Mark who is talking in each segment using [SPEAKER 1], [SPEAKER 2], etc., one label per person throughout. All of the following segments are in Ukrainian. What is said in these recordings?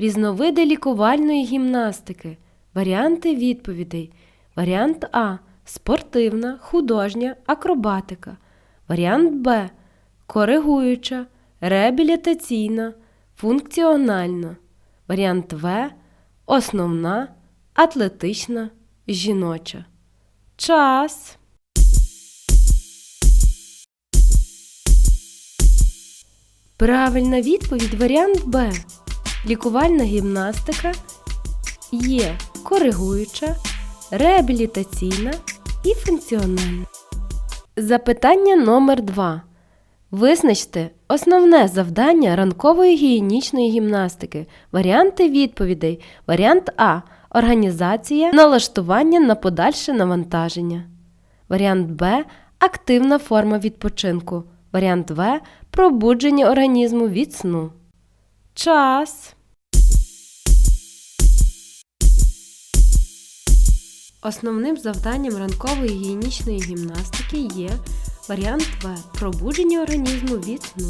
[SPEAKER 1] різновиди лікувальної гімнастики. Варіанти відповідей. Варіант А. Спортивна, художня, акробатика. Варіант Б. Коригуюча, реабілітаційна, функціональна. Варіант В. Основна, атлетична, жіноча. Час. Правильна відповідь варіант Б. Лікувальна гімнастика є коригуюча, реабілітаційна і функціональна. Запитання номер 2. Визначте основне завдання ранкової гігієнічної гімнастики. Варіанти відповідей. Варіант А. Організація налаштування на подальше навантаження. Варіант Б. Активна форма відпочинку. Варіант В. Пробудження організму від сну. Час. Основним завданням ранкової гігієнічної гімнастики є варіант В. Пробудження організму від сну.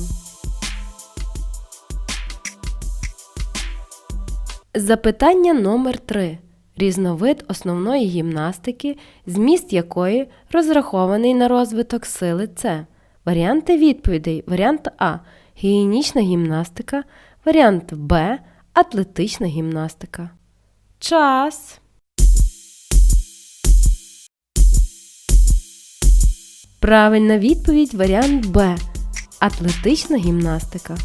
[SPEAKER 1] Запитання номер 3. Різновид основної гімнастики, зміст якої розрахований на розвиток сили С. Варіанти відповідей. Варіант А. Гігієнічна гімнастика. Варіант Б. Атлетична гімнастика. Час. Правильна відповідь варіант Б. Атлетична гімнастика.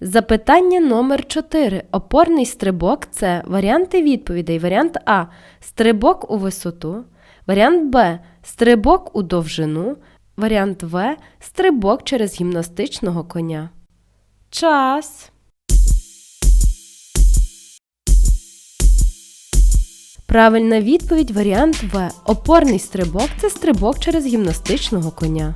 [SPEAKER 1] Запитання номер 4. Опорний стрибок це варіанти відповідей. Варіант А. Стрибок у висоту. Варіант Б. Стрибок у довжину. Варіант В. Стрибок через гімнастичного коня. Час. Правильна відповідь варіант В. Опорний стрибок це стрибок через гімнастичного коня.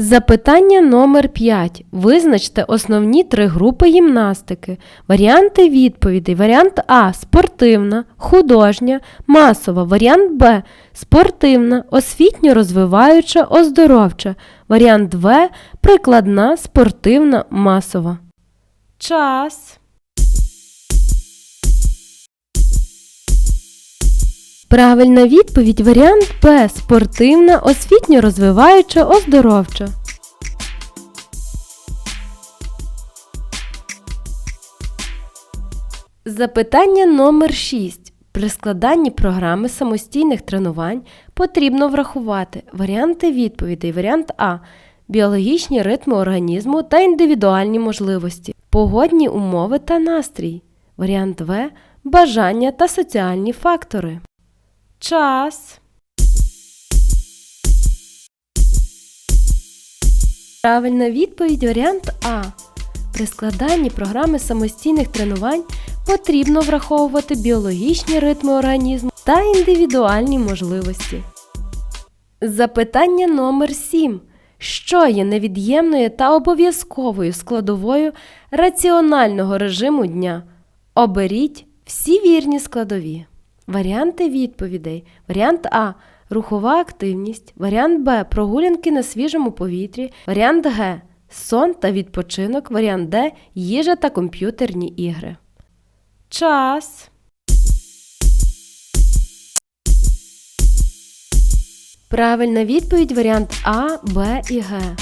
[SPEAKER 1] Запитання номер 5. Визначте основні три групи гімнастики. Варіанти відповідей. Варіант А. Спортивна, художня, масова. Варіант Б. Спортивна, освітньо-розвиваюча, оздоровча. Варіант В. Прикладна, спортивна, масова. Час. Правильна відповідь варіант Б. Спортивна, освітньо-розвиваюча, оздоровча. Запитання номер 6. При складанні програми самостійних тренувань потрібно врахувати варіанти відповідей. Варіант А. Біологічні ритми організму та індивідуальні можливості, погодні умови та настрій. Варіант В. Бажання та соціальні фактори. Час. Правильна відповідь варіант А. При складанні програми самостійних тренувань потрібно враховувати біологічні ритми організму та індивідуальні можливості. Запитання номер 7. Що є невід'ємною та обов'язковою складовою раціонального режиму дня? Оберіть всі вірні складові. Варіанти відповідей. Варіант А. Рухова активність. Варіант Б. Прогулянки на свіжому повітрі. Варіант Г. Сон та відпочинок. Варіант Д. Їжа та комп'ютерні ігри. Час. Правильна відповідь варіант А, Б і Г.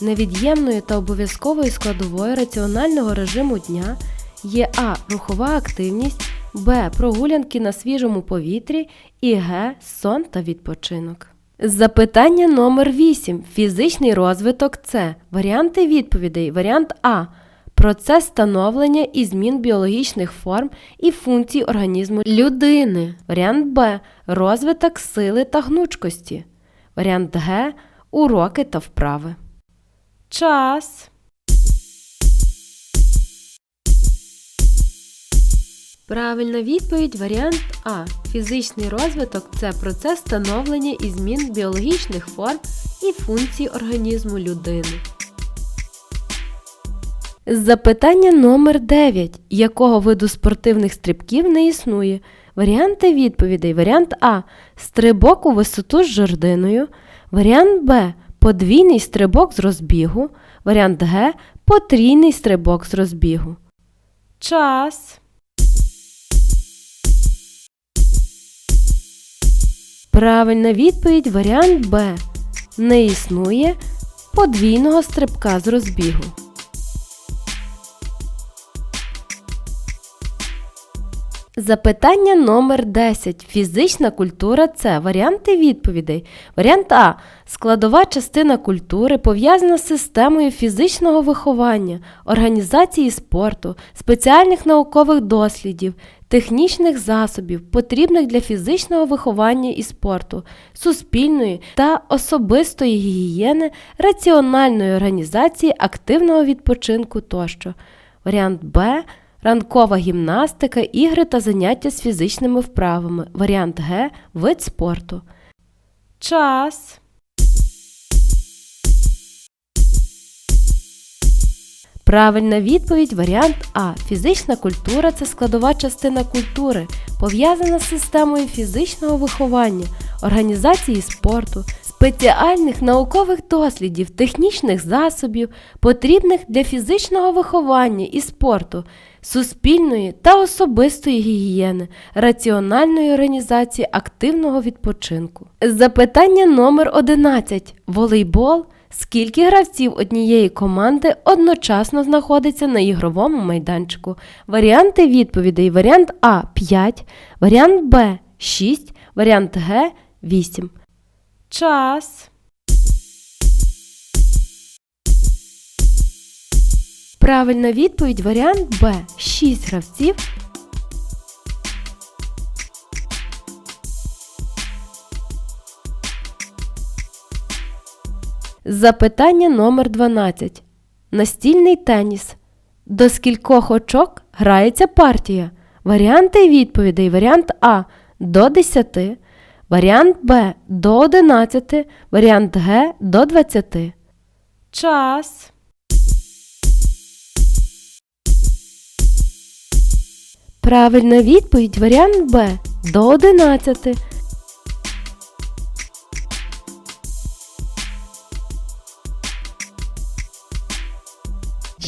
[SPEAKER 1] Невід'ємною та обов'язковою складовою раціонального режиму дня є А. Рухова активність, Б. Прогулянки на свіжому повітрі і Г. Сон та відпочинок. Запитання номер 8. Фізичний розвиток це варіанти відповідей. Варіант А. Процес становлення і змін біологічних форм і функцій організму людини. Варіант Б. Розвиток сили та гнучкості. Варіант Г. Уроки та вправи. Час. Правильна відповідь варіант А. Фізичний розвиток це процес становлення і змін біологічних форм і функцій організму людини. Запитання номер 9. Якого виду спортивних стрибків не існує? Варіанти відповідей. Варіант А. Стрибок у висоту з жердиною. Варіант Б. Подвійний стрибок з розбігу. Варіант Г. Потрійний стрибок з розбігу. Час. Правильна відповідь варіант Б. Не існує подвійного стрибка з розбігу. Запитання номер 10. Фізична культура це варіанти відповідей. Варіант А. Складова частина культури пов'язана з системою фізичного виховання, організації спорту, спеціальних наукових дослідів, технічних засобів, потрібних для фізичного виховання і спорту, суспільної та особистої гігієни, раціональної організації активного відпочинку тощо. Варіант Б. Ранкова гімнастика, ігри та заняття з фізичними вправами. Варіант Г. Вид спорту. Час. Правильна відповідь варіант А. Фізична культура це складова частина культури, пов'язана з системою фізичного виховання, організації спорту, спеціальних наукових дослідів, технічних засобів, потрібних для фізичного виховання і спорту, суспільної та особистої гігієни, раціональної організації активного відпочинку. Запитання номер 11. Волейбол. Скільки гравців однієї команди одночасно знаходиться на ігровому майданчику? Варіанти відповідей: варіант А 5, варіант Б 6, варіант Г 8. Час. Правильна відповідь варіант Б 6 гравців. Запитання номер 12. Настільний теніс. До скількох очок грається партія? Варіанти відповідей. Варіант А до 10, варіант Б до 11, варіант Г до 20. Час. Правильна відповідь варіант Б до 11.